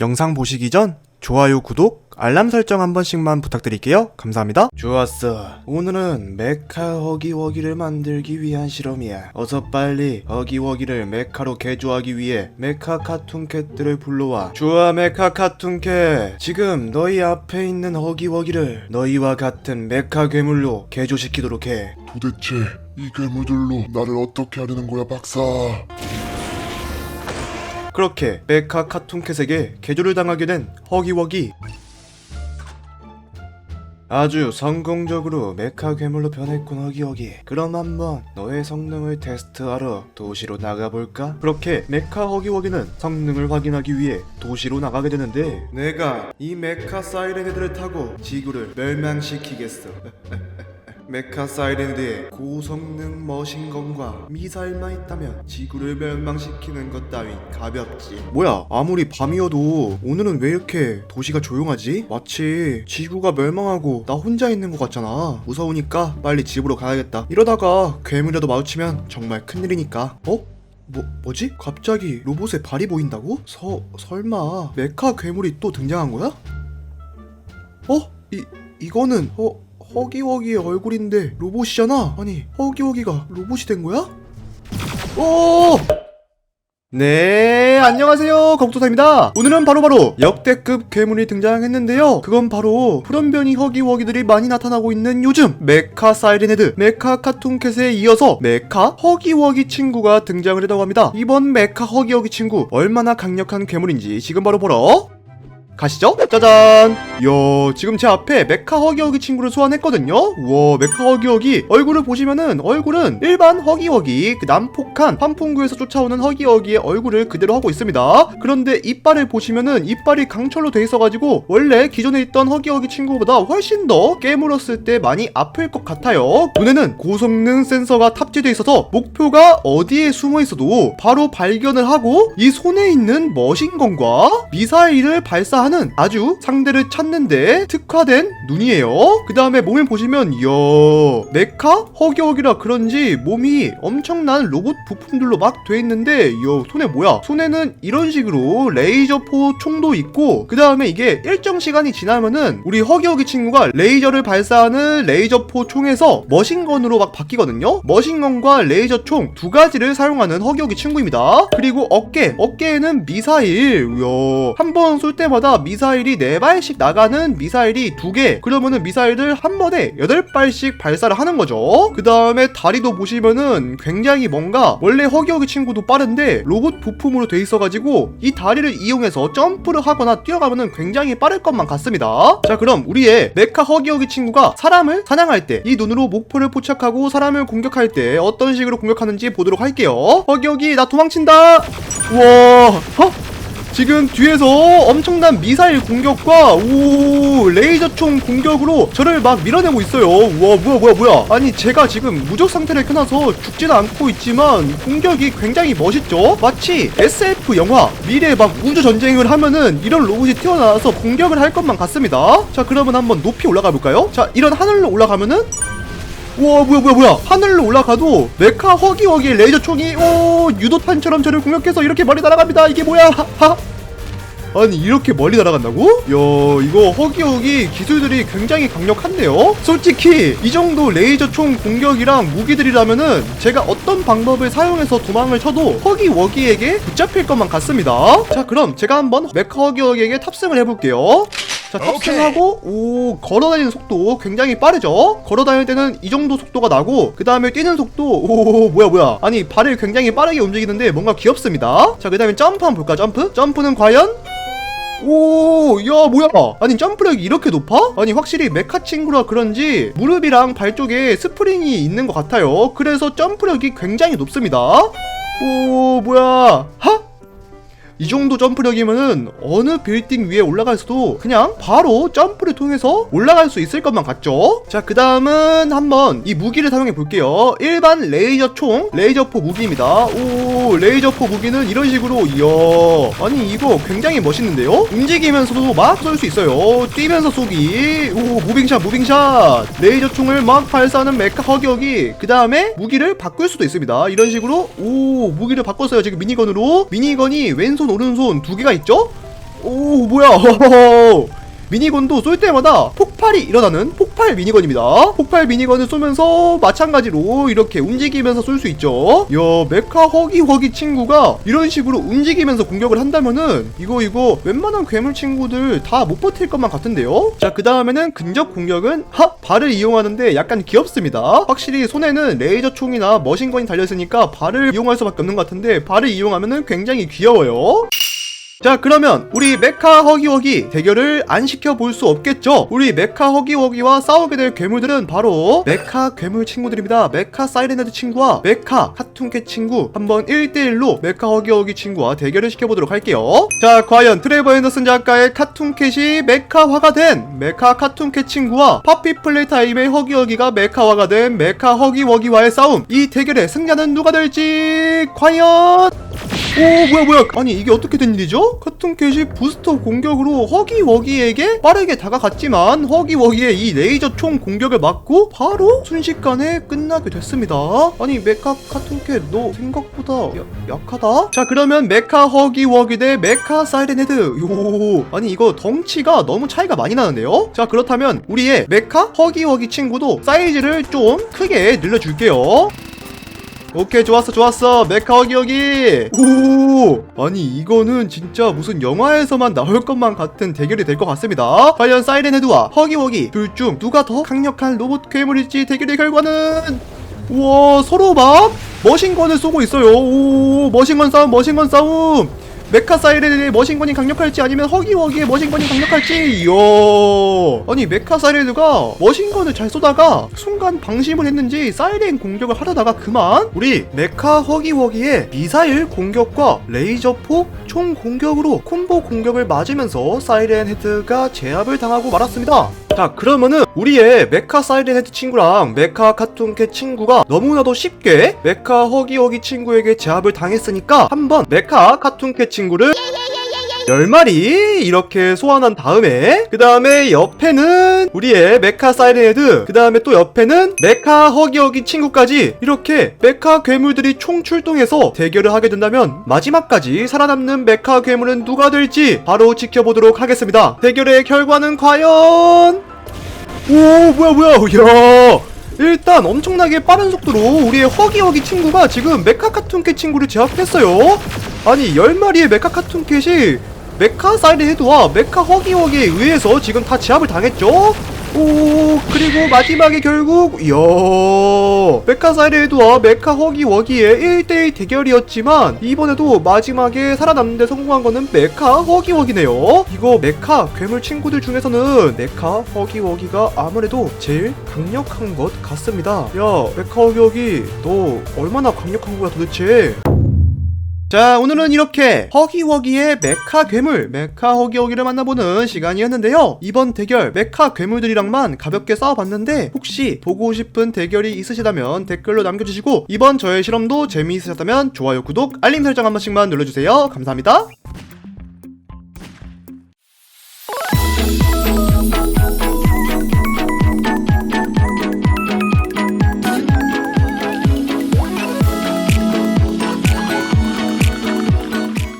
영상 보시기 전 좋아요, 구독, 알람 설정 한 번씩만 부탁드릴게요. 감사합니다. 좋았어. 오늘은 메카 허기워기를 만들기 위한 실험이야. 어서 빨리 허기워기를 메카로 개조하기 위해 메카 카툰캣들을 불러와. 좋아, 메카 카툰캣. 지금 너희 앞에 있는 허기워기를 너희와 같은 메카 괴물로 개조시키도록 해. 도대체 이 괴물들로 나를 어떻게 하려는 거야 박사 그렇게 메카 카툰캣에게 개조를 당하게 된 허기워기. 아주 성공적으로 메카 괴물로 변했군 허기허기. 그럼 한번 너의 성능을 테스트하러 도시로 나가볼까? 그렇게 메카 허기허기는 성능을 확인하기 위해 도시로 나가게 되는데 내가 이 메카 사이렌 헤드를 타고 지구를 멸망시키겠어 메카 사이렌드의 고성능 머신건과 미사일만 있다면 지구를 멸망시키는 것 따윈 가볍지. 뭐야, 아무리 밤이어도 오늘은 왜 이렇게 도시가 조용하지? 마치 지구가 멸망하고 나 혼자 있는 것 같잖아. 무서우니까 빨리 집으로 가야겠다. 이러다가 괴물이라도 마주치면 정말 큰일이니까. 어? 뭐, 뭐지? 갑자기 로봇의 발이 보인다고? 서, 설마 메카 괴물이 또 등장한 거야? 어? 이, 이거는 어, 허기워기의 얼굴인데 로봇이잖아. 아니 허기워기가 로봇이 된 거야? 오! 네, 안녕하세요. 걱도사입니다. 오늘은 바로 바로 역대급 괴물이 등장했는데요. 그건 바로 푸른변이 허기워기들이 많이 나타나고 있는 요즘 메카 사이렌헤드, 메카 카툰캣에 이어서 메카 허기워기 친구가 등장을 했다고 합니다. 이번 메카 허기워기 친구 얼마나 강력한 괴물인지 지금 바로 보러 가시죠? 짜잔! 이야, 지금 제 앞에 메카 허기허기 친구를 소환했거든요? 우와, 메카 허기허기. 얼굴을 보시면은, 얼굴은 일반 허기허기, 그 난폭한 환풍구에서 쫓아오는 허기허기의 얼굴을 그대로 하고 있습니다. 그런데 이빨을 보시면은, 이빨이 강철로 돼 있어가지고, 원래 기존에 있던 허기허기 친구보다 훨씬 더 깨물었을 때 많이 아플 것 같아요. 눈에는 고성능 센서가 탑재돼 있어서, 목표가 어디에 숨어 있어도 바로 발견을 하고, 이 손에 있는 머신건과 미사일을 발사 하는 아주 상대를 찾는데 특화된 눈이에요. 그 다음에 몸을 보시면 이야 메카 허기허기라 그런지 몸이 엄청난 로봇 부품들로 막 돼 있는데 이야 손에 뭐야? 손에는 이런 식으로 레이저포 총도 있고 그 다음에 이게 일정 시간이 지나면은 우리 허기허기 친구가 레이저를 발사하는 레이저포 총에서 머신건으로 막 바뀌거든요. 머신건과 레이저 총 두 가지를 사용하는 허기허기 친구입니다. 그리고 어깨 어깨에는 미사일 이야 한번 쏠 때마다 미사일이 4발씩 나가는 미사일이 2개. 그러면은 미사일을 한 번에 8발씩 발사를 하는 거죠. 그 다음에 다리도 보시면은 굉장히 뭔가 원래 허기허기 친구도 빠른데 로봇 부품으로 돼 있어가지고 이 다리를 이용해서 점프를 하거나 뛰어가면은 굉장히 빠를 것만 같습니다. 자 그럼 우리의 메카 허기허기 친구가 사람을 사냥할 때 이 눈으로 목표를 포착하고 사람을 공격할 때 어떤 식으로 공격하는지 보도록 할게요. 허기허기 나 도망친다! 우와! 어? 지금 뒤에서 엄청난 미사일 공격과 오 레이저총 공격으로 저를 막 밀어내고 있어요. 와 뭐야 뭐야 뭐야. 아니 제가 지금 무적 상태를 켜놔서 죽지는 않고 있지만 공격이 굉장히 멋있죠. 마치 SF 영화 미래 막 우주 전쟁을 하면은 이런 로봇이 튀어나와서 공격을 할 것만 같습니다. 자 그러면 한번 높이 올라가 볼까요? 자 이런 하늘로 올라가면은 우와 뭐야 뭐야 뭐야. 하늘로 올라가도 메카 허기허기 레이저 총이 오 유도탄처럼 저를 공격해서 이렇게 멀리 날아갑니다. 이게 뭐야? 하 아니 이렇게 멀리 날아간다고? 야 이거 허기허기 기술들이 굉장히 강력한데요? 솔직히 이 정도 레이저 총 공격이랑 무기들이라면은 제가 어떤 방법을 사용해서 도망을 쳐도 허기워기에게 붙잡힐 것만 같습니다. 자 그럼 제가 한번 메카 허기허기에게 탑승을 해볼게요 자 탑승하고 오 걸어다니는 속도 굉장히 빠르죠 걸어다닐 때는 이 정도 속도가 나고 그 다음에 뛰는 속도 오 뭐야 뭐야 아니 발을 굉장히 빠르게 움직이는데 뭔가 귀엽습니다 자 그 다음에 점프 한번 볼까 점프 점프는 과연 오, 야, 뭐야? 아니, 점프력이 이렇게 높아? 아니, 확실히 메카 친구라 그런지 무릎이랑 발 쪽에 스프링이 있는 것 같아요. 그래서 점프력이 굉장히 높습니다. 오, 뭐야? 하? 이 정도 점프력이면은 어느 빌딩 위에 올라갈 수도 그냥 바로 점프를 통해서 올라갈 수 있을 것만 같죠? 자, 그 다음은 한번 이 무기를 사용해 볼게요. 일반 레이저 총, 레이저포 무기입니다. 오, 레이저포 무기는 이런 식으로, 이야. 아니, 이거 굉장히 멋있는데요? 움직이면서도 막 쏠 수 있어요. 뛰면서 쏘기. 오, 무빙샷, 무빙샷. 레이저 총을 막 발사하는 메카 허기허기. 그 다음에 무기를 바꿀 수도 있습니다. 이런 식으로, 오, 무기를 바꿨어요. 지금 미니건으로. 미니건이 왼손, 오른손 두 개가 있죠? 오 뭐야. 미니건도 쏠 때마다 폭발이 일어나는 폭발 미니건입니다. 폭발 미니건을 쏘면서 마찬가지로 이렇게 움직이면서 쏠 수 있죠. 야, 메카 허기 허기 친구가 이런 식으로 움직이면서 공격을 한다면은 이거 이거 웬만한 괴물 친구들 다 못 버틸 것만 같은데요. 자, 그 다음에는 근접 공격은 하 발을 이용하는데 약간 귀엽습니다. 확실히 손에는 레이저 총이나 머신건이 달려 있으니까 발을 이용할 수밖에 없는 것 같은데 발을 이용하면은 굉장히 귀여워요. 자 그러면 우리 메카 허기허기 대결을 안 시켜볼 수 없겠죠? 우리 메카 허기허기와 싸우게 될 괴물들은 바로 메카 괴물 친구들입니다. 메카 사이렌헤드 친구와 메카 카툰캣 친구. 한번 1대1로 메카 허기허기 친구와 대결을 시켜보도록 할게요. 자 과연 트레버 앤더슨 작가의 카툰캣이 메카화가 된 메카 카툰캣 친구와 파피 플레이타임의 허기허기가 메카화가 된 메카 허기허기와의 싸움. 이 대결의 승자는 누가 될지 과연 오 뭐야 뭐야 아니 이게 어떻게 된 일이죠? 카툰캣이 부스터 공격으로 허기워기에게 빠르게 다가갔지만 허기워기의 이 레이저 총 공격을 맞고 바로 순식간에 끝나게 됐습니다 아니 메카 카툰캣 너 생각보다 야- 약하다? 자 그러면 메카 허기워기 대 메카 사이렌헤드 요 아니 이거 덩치가 너무 차이가 많이 나는데요? 자 그렇다면 우리의 메카 허기워기 친구도 사이즈를 좀 크게 늘려줄게요 오케이 좋았어 좋았어. 메카 허기허기 오! 아니 이거는 진짜 무슨 영화에서만 나올 것만 같은 대결이 될 것 같습니다. 과연 사이렌 헤드와 허기허기 둘 중 누가 더 강력한 로봇 괴물일지 대결의 결과는? 우와 서로 막 머신건을 쏘고 있어요. 오 머신건 싸움 머신건 싸움 메카 사이렌의 머신건이 강력할지 아니면 허기허기의 머신건이 강력할지 이야 아니 메카 사이렌가 머신건을 잘 쏘다가 순간 방심을 했는지 사이렌 공격을 하려다가 그만 우리 메카 허기허기의 미사일 공격과 레이저포 총 공격으로 콤보 공격을 맞으면서 사이렌 헤드가 제압을 당하고 말았습니다 자 그러면은 우리의 메카 사이렌 헤드 친구랑 메카 카툰캣 친구가 너무나도 쉽게 메카 허기허기 친구에게 제압을 당했으니까 한번 메카 카툰캣 친구를 10마리 이렇게 소환한 다음에 그 다음에 옆에는 우리의 메카 사이렌헤드 그 다음에 또 옆에는 메카 허기허기 친구까지 이렇게 메카 괴물들이 총 출동해서 대결을 하게 된다면 마지막까지 살아남는 메카 괴물은 누가 될지 바로 지켜보도록 하겠습니다. 대결의 결과는 과연? 오 뭐야 뭐야. 야 일단 엄청나게 빠른 속도로 우리의 허기허기 친구가 지금 메카 카툰캣 친구를 제압했어요. 아니 10마리의 메카 카툰캣이 메카 사이렌 헤드와 메카 허기허기에 의해서 지금 다 제압을 당했죠? 오 그리고 마지막에 결국 이야 메카 사이렌 헤드와 메카 허기워기의 1대1 대결이었지만 이번에도 마지막에 살아남는데 성공한 거는 메카 허기워기네요. 이거 메카 괴물 친구들 중에서는 메카 허기워기가 아무래도 제일 강력한 것 같습니다. 야 메카 허기워기 너 얼마나 강력한 거야 도대체 자 오늘은 이렇게 허기워기의 메카 괴물 메카 허기워기를 만나보는 시간이었는데요. 이번 대결 메카 괴물들이랑만 가볍게 싸워봤는데 혹시 보고 싶은 대결이 있으시다면 댓글로 남겨주시고 이번 저의 실험도 재미있으셨다면 좋아요 구독 알림 설정 한 번씩만 눌러주세요. 감사합니다